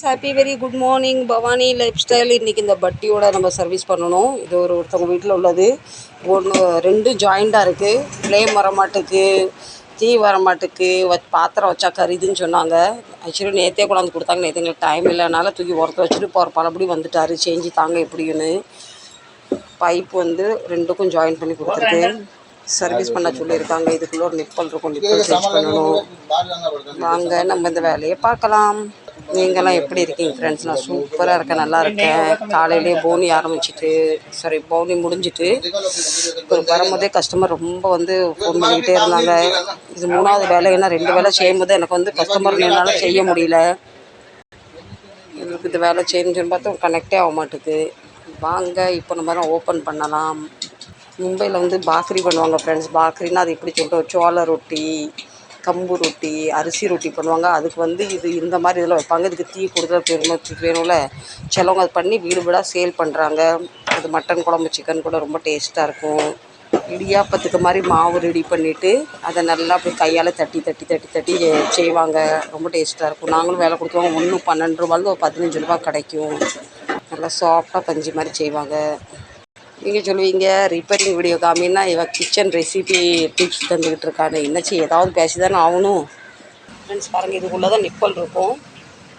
Happy very good morning Bhavani lifestyle இன்றைக்கி இந்த பட்டியோட நம்ம சர்வீஸ் பண்ணணும். இது ஒரு ஒருத்தவங்க வீட்டில் உள்ளது. ஒன்று ரெண்டும் ஜாயிண்டாக இருக்குது ஃப்ளேம் வர மாட்டுக்கு தீ வர மாட்டுக்கு வ பாத்திரம் வச்சா கருதுன்னு சொன்னாங்க. ஆக்சுவலி நேற்றே கொண்டாந்து கொடுத்தாங்க. நேற்று எங்களுக்கு டைம் இல்லைனால தூக்கி உரத்த வச்சுட்டு போகிற பலபடி வந்துட்டார். சேஞ்சு தாங்க எப்படின்னு. பைப் வந்து ரெண்டுக்கும் ஜாயின் பண்ணி கொடுத்துருக்கு. சர்வீஸ் பண்ண சொல்லியிருக்காங்க. இதுக்குள்ளே ஒரு நிப்பல் இருக்கும். நிப்பல் சர்வீஸ் பண்ணணும். வாங்க நம்ம இந்த வேலையை பார்க்கலாம். நீங்களாம் எப்படி இருக்கீங்க ஃப்ரெண்ட்ஸ் நான் சூப்பராக இருக்கேன் நல்லா இருக்கேன். காலையிலே போனி ஆரம்பிச்சிட்டு சாரி போனி முடிஞ்சிட்டு இப்போ வரும்போதே கஸ்டமர் ரொம்ப வந்து ஃபோன் பண்ணிக்கிட்டே இருந்தாங்க. இது மூணாவது வேலை ஏன்னா ரெண்டு வேலை செய்யும்போது எனக்கு வந்து கஸ்டமர் என்னால் செய்ய முடியல. எங்களுக்கு இந்த வேலை செய்யணும்னு பார்த்தா கனெக்டே ஆக மாட்டுது. வாங்க இப்போ நம்ம தான் ஓப்பன் பண்ணலாம். மும்பையில் வந்து பாக்ரி பண்ணுவாங்க ஃப்ரெண்ட்ஸ் பாக்ரின்னா அது எப்படி சொல்லிட்டு சோள ரொட்டி கம்பு ரொட்டி அரிசி ரொட்டி பண்ணுவாங்க. அதுக்கு வந்து இது இந்த மாதிரி இதெல்லாம் வைப்பாங்க. இதுக்கு தீ கொடுத்தா பெருமை வேணும்ல. சிலவங்க அது பண்ணி வீடு வீடாக சேல் பண்ணுறாங்க அது மட்டன் குழம்பு சிக்கன் கூட ரொம்ப டேஸ்ட்டாக இருக்கும். இடியாப்பத்துக்கு மாதிரி மாவு ரெடி பண்ணிவிட்டு அதை நல்லா அப்படி கையால் தட்டி தட்டி தட்டி தட்டி செய்வாங்க. ரொம்ப டேஸ்ட்டாக இருக்கும். நாங்களும் வேலை கொடுத்துருவோம் ஒன்று பன்னெண்டு ரூபாயிலேருந்து ஒரு பதினஞ்சு ரூபா கிடைக்கும். நல்லா சாஃப்டாக பஞ்சு மாதிரி செய்வாங்க. நீங்கள் சொல்லுவீங்க ரிப்பேரிங் வீடியோ காமின்னா இவன் கிச்சன் ரெசிபி டிப்ஸ் தந்துக்கிட்டு இருக்கானு என்னச்சு ஏதாவது பேசி தானே ஆகணும். ஃப்ரெண்ட்ஸ் பாருங்கள் இதுக்குள்ளே தான் நிப்பல் இருக்கும்.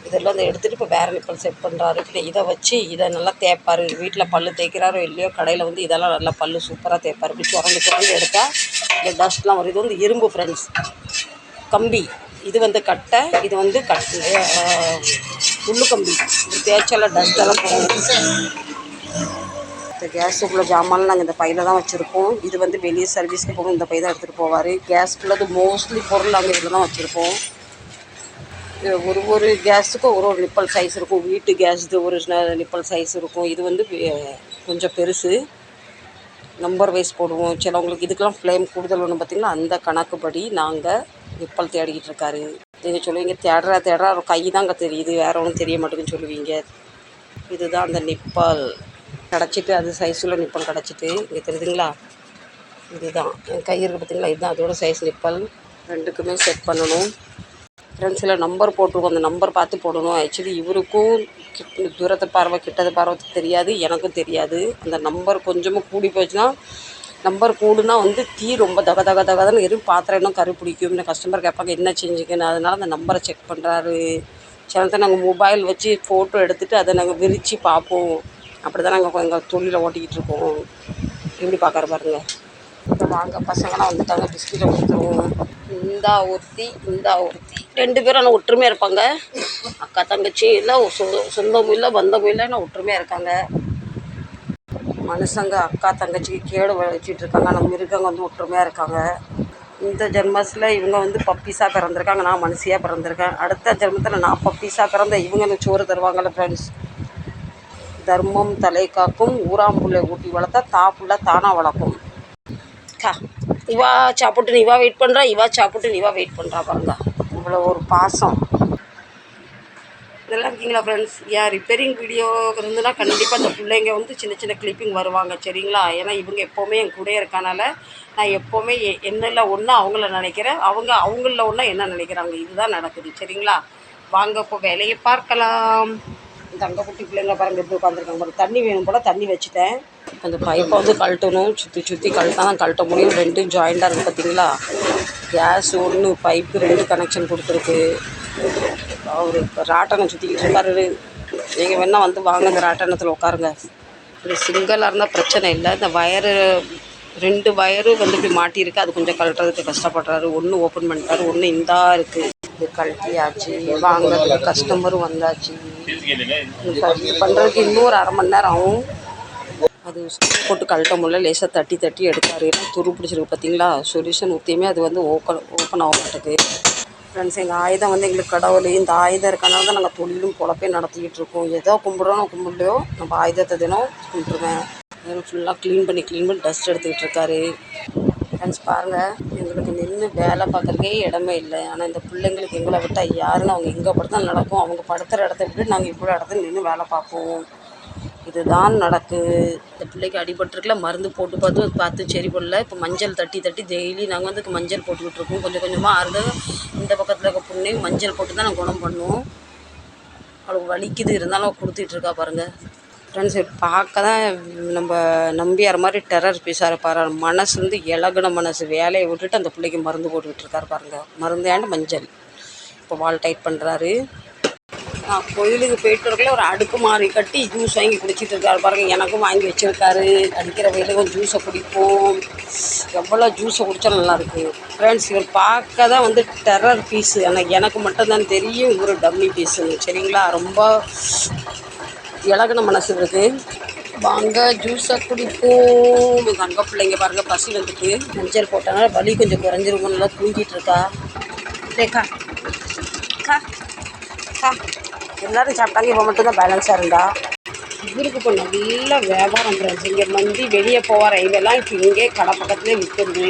இதெல்லாம் வந்து எடுத்துகிட்டு இப்போ வேறு நிப்பல் செட் பண்ணுறாரு இல்லை இதை வச்சு இதை நல்லா தேய்ப்பார். வீட்டில் பல் தேய்க்கிறாரோ இல்லையோ கடையில் வந்து இதெல்லாம் நல்லா பல்லு சூப்பராக தேய்ப்பார். இப்படி சுரண்டு சுரண்டு எடுத்தால் இந்த டஸ்ட்லாம் வரும் இது வந்து இரும்பு ஃப்ரெண்ட்ஸ் கம்பி. இது வந்து கட்டை இது வந்து கட் முள்ளு கம்பி இது தேய்ச்செல்லாம் டஸ்ட்டெல்லாம் போகும். இந்த உள்ள ஜாமான்லாம் நாங்கள் இந்த பையில் தான் வச்சுருப்போம். இது வந்து வெளியே சர்வீஸ்க்கு போகும் இந்த பை தான் எடுத்துகிட்டு போவார். கேஸ்க்குள்ளது மோஸ்ட்லி பொருள் நாங்கள் இதில் தான் வச்சுருப்போம். ஒரு ஒரு கேஸுக்கும் ஒரு ஒரு நிப்பல் சைஸ் இருக்கும். வீட்டு கேஸ் இது ஒரு நிப்பல் சைஸ் இருக்கும். இது வந்து கொஞ்சம் பெருசு. நம்பர் வைஸ் போடுவோம். சிலவங்களுக்கு இதுக்கெல்லாம் ஃப்ளேம் கூடுதல் ஒன்று பார்த்திங்கன்னா அந்த கணக்குப்படி நாங்கள் நிப்பல் தேடிக்கிட்டு இருக்காரு. நீங்கள் சொல்லுவீங்க தேடுறா தேடுறா. அவர் கை தாங்க தெரியுது. வேற ஒன்றும் தெரிய மாட்டேங்குன்னு சொல்லுவீங்க. இதுதான் அந்த நிப்பல் கிடச்சிட்டு அது சைஸில் நிப்பல் கிடச்சிட்டு இங்கே தெரியுதுங்களா? இதுதான். என் கை இருக்குது பார்த்திங்களா இதுதான். அதோட சைஸ் நிப்பல் ரெண்டுக்குமே செட் பண்ணணும். ஃப்ரெண்ட்ஸில் நம்பர் போட்டிருக்கோம். அந்த நம்பர் பார்த்து போடணும். ஆக்சுவலி இவருக்கும் தூரத்தை பார்வை கிட்டது பார்வை தெரியாது. எனக்கும் தெரியாது. அந்த நம்பர் கொஞ்சமாக கூடி போச்சுன்னா நம்பர் கூடுனா வந்து தீ ரொம்ப தக தக தகதன்னு எதுவும் பாத்திரம் இன்னும் கரு பிடிக்கும். இந்த கஸ்டமர் கேட்பாங்க என்ன செஞ்சுக்கணும் அதனால் அந்த நம்பரை செக் பண்ணுறாரு சில நாங்கள் மொபைல் வச்சு ஃபோட்டோ எடுத்துகிட்டு அதை நாங்கள் விரித்து பார்ப்போம். அப்படி தான் நாங்கள் எங்கள் தொழிலை ஓட்டிக்கிட்டு இருக்கோம். எப்படி பார்க்குற பாருங்க. வாங்க பசங்களாம் வந்துட்டாங்க பிஸ்கெட்டை கொடுத்துருவோம். இந்தா ஒருத்தி இந்தா ஒருத்தி. ரெண்டு பேரும் ஆனால் ஒற்றுமையாக இருப்பாங்க. அக்கா தங்கச்சி இல்லை சொந்தமும் இல்லை பந்தமும் இல்லை ஆனால் ஒற்றுமையாக இருக்காங்க. மனுஷங்க அக்கா தங்கச்சிக்கு கேடு வச்சுட்டு இருக்காங்க. ஆனால் மிருகங்க வந்து ஒற்றுமையாக இருக்காங்க. இந்த ஜென்மத்தில் இவங்க வந்து பப்பீஸாக பிறந்திருக்காங்க. நான் மனுஷியாக பிறந்திருக்கேன். அடுத்த ஜென்மத்தில் நான் பப்பீஸாக பிறந்த இவங்க எனக்கு சோறு தருவாங்கள்ல ஃப்ரெண்ட்ஸ் தர்மம் தலை காக்கும் ஊராம்புள்ளை ஊட்டி வளர்த்தா தாப்புள்ள தானாக வளர்க்கும். கா இவா சாப்பிட்டு இவா வெயிட் பண்ணுறா இவா சாப்பிட்டு இவா வெயிட் பண்ணுறா பாருங்க. இவ்வளோ ஒரு பாசம். இதெல்லாம் இருக்கீங்களா ஃப்ரெண்ட்ஸ் ஏன் ரிப்பேரிங் வீடியோ இருந்துன்னா கண்டிப்பாக அந்த பிள்ளைங்க வந்து சின்ன சின்ன கிளிப்பிங் வருவாங்க சரிங்களா? ஏன்னா இவங்க எப்போவுமே என் கூட இருக்கனால நான் எப்போவுமே எ- என்னில் ஒன்றா அவங்கள நினைக்கிறேன் அவங்க அவங்கள ஒன்றா என்ன நினைக்கிறாங்க இதுதான் நடக்குது சரிங்களா? வாங்க இப்போ வேலையை பார்க்கலாம். தங்க குட்டி பிள்ளைங்க பாருங்க எப்படி உட்காந்துருக்காங்க பாருங்க தண்ணி வேணும் போல் தண்ணி வச்சுட்டேன். அந்த பைப்பை வந்து கழட்டணும். சுற்றி சுற்றி கழட்டா தான் கழட்ட முடியும். ரெண்டும் ஜாயிண்டாக இருக்குது பார்த்தீங்களா கேஸ் ஒன்று பைப்பு ரெண்டு கனெக்ஷன் கொடுத்துருக்கு. அவர் இப்போ சுற்றிக்கிட்டு இருக்காரு. நீங்கள் வேணால் வந்து வாங்க இந்த ராட்டனத்தில் உட்காருங்க. இது சிங்கிளாக இருந்தால் பிரச்சனை இல்லை. இந்த வயரு ரெண்டு வயரு வந்து இப்படி மாட்டியிருக்கு. அது கொஞ்சம் கழட்டுறதுக்கு கஷ்டப்படுறாரு. ஒன்று ஓப்பன் பண்ணிட்டாரு. ஒன்று இந்தா இருக்குது இது கழட்டியாச்சு. வாங்குறதுக்கு கஸ்டமரும் வந்தாச்சு. பண்ணுறதுக்கு இன்னும் ஒரு அரை மணி நேரம் ஆகும். அது போட்டு கழட்ட முடியல. லேசாக தட்டி தட்டி எடுத்தாரு. துரு பிடிச்சிருக்கு பார்த்தீங்களா சொல்யூஷன் ஊற்றியுமே அது வந்து ஓப்பன் ஓப்பன் ஆக மாட்டேங்குது. ஃப்ரெண்ட்ஸ் எங்கள் ஆயுதம் வந்து எங்களுக்கு கடவுள். இந்த ஆயுதம் இருக்கனால தான் நாங்கள் தொழிலும் பொழப்பே நடத்திக்கிட்டு இருக்கோம். ஏதோ கும்பிட்றோம் கும்பிடலையோ நம்ம ஆயுதத்தை தினம் கும்பிட்ருவேன் ஃபுல்லாக க்ளீன் பண்ணி க்ளீன் பண்ணி டஸ்ட் எடுத்துக்கிட்டு இருக்காரு. ஃப்ரெண்ட்ஸ் பாருங்கள் எங்களுக்கு நின்று வேலை பார்க்குறக்கே இடமே இல்லை. ஆனால் இந்த பிள்ளைங்களுக்கு எங்களை விட்டால் யாருன்னு அவங்க எங்கே படுத்தாலும் நடக்கும். அவங்க படுத்துகிற இடத்த விட்டு நாங்கள் இவ்வளோ இடத்துல நின்று வேலை பார்ப்போம். இதுதான் நடக்கு. இந்த பிள்ளைக்கு அடிபட்டிருக்குல மருந்து போட்டு பார்த்து பார்த்து சரி பண்ணல. இப்போ மஞ்சள் தட்டி தட்டி டெய்லி நாங்கள் வந்து மஞ்சள் போட்டுக்கிட்டு இருக்கோம். கொஞ்சம் கொஞ்சமாக ஆறுது இந்த பக்கத்தில் இருக்க புண்ணையும் மஞ்சள் போட்டு தான் நாங்கள் குணம் பண்ணுவோம். அவளுக்கு வலிக்குது இருந்தாலும் கொடுத்துட்ருக்கா பாருங்கள் ஃப்ரெண்ட்ஸ் பார்க்க தான் நம்ம நம்பியார் மாதிரி டெரர் பீஸாக இருப்பார் மனசு வந்து இலகுன மனசு. வேலையை விட்டுட்டு அந்த பிள்ளைக்கு மருந்து போட்டுக்கிட்டு இருக்காரு பாருங்கள் மருந்து ஏண்டு மஞ்சள். இப்போ வால் டைட் பண்ணுறாரு நான் கோயிலுக்கு போயிட்டு இருக்கல ஒரு அடுக்கு மாறி கட்டி ஜூஸ் வாங்கி குடிச்சிட்டு இருக்காரு பாருங்கள் எனக்கும் வாங்கி வச்சிருக்காரு. அடிக்கிற வயலுக்கும் ஜூஸை குடிப்போம். எவ்வளோ ஜூஸை குடித்தா நல்லாயிருக்கு ஃப்ரெண்ட்ஸ் இவர் பார்க்க தான் வந்து டெரர் பீஸு எனக்கு எனக்கு மட்டும்தான் தெரியும். இவர் டம்மி பீஸுன்னு சரிங்களா? ரொம்ப இலகுன மனசு இருக்கு. வாங்க ஜூஸை குடிப்போம். எங்கள் அங்கே பிள்ளைங்க பாருங்க பசி வந்துட்டு. மஞ்சள் போட்டாங்க வலி கொஞ்சம் குறைஞ்சிருக்கும். நல்லா தூங்கிட்டு இருக்கா. ரேக்கா கா. கா. எல்லாரும் சாப்பிட்டாங்க இப்போ மட்டும்தான் பேலன்ஸாக இருந்தா. இவருக்கு இப்போ நல்ல வியாபாரம் ஃப்ரெண்ட்ஸ் இங்கே மந்தி வெளியே போகிற ரயிலெல்லாம் இப்போ இங்கே கடை பக்கத்துலேயே விற்கிறது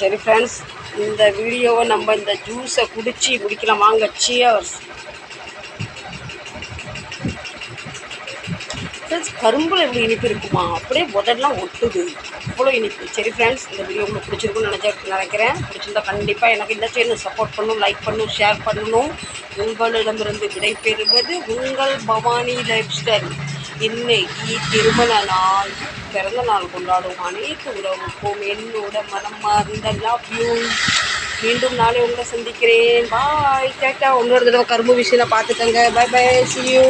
சரி ஃப்ரெண்ட்ஸ் இந்த வீடியோவை நம்ம இந்த ஜூஸை குடித்து முடிக்கலாம். வாங்க சியர்ஸ் ஃப்ரெண்ட்ஸ் கரும்பில் எப்படி இனிப்பு இருக்குமா? அப்படியே உதடெல்லாம் ஒட்டுது. அவ்வளோ இனிப்பு. சரி ஃப்ரெண்ட்ஸ் இந்த வீடியோ உங்களுக்கு பிடிச்சிருக்குன்னு நினச்சா நினைக்கிறேன். பிடிச்சிருந்தா கண்டிப்பாக எனக்கு இந்த சேனல் சப்போர்ட் பண்ணணும் லைக் பண்ணும் ஷேர் பண்ணணும் உங்களிடமிருந்து விடைபெறுவது உங்கள் பவானி லைஃப் ஸ்டைல் இன்னைக்கு திருமண நாள். பிறந்த நாள் கொண்டாடும் அனைத்து உறவுக்கும் என்னோட மனம் மார்ந்த லவ் யூ மீண்டும் நாளை உங்களை சந்திக்கிறேன். பாய் கேட்டா இன்னொரு தடவை கரும்பு விஷயம் பார்த்துக்கங்க. By by C you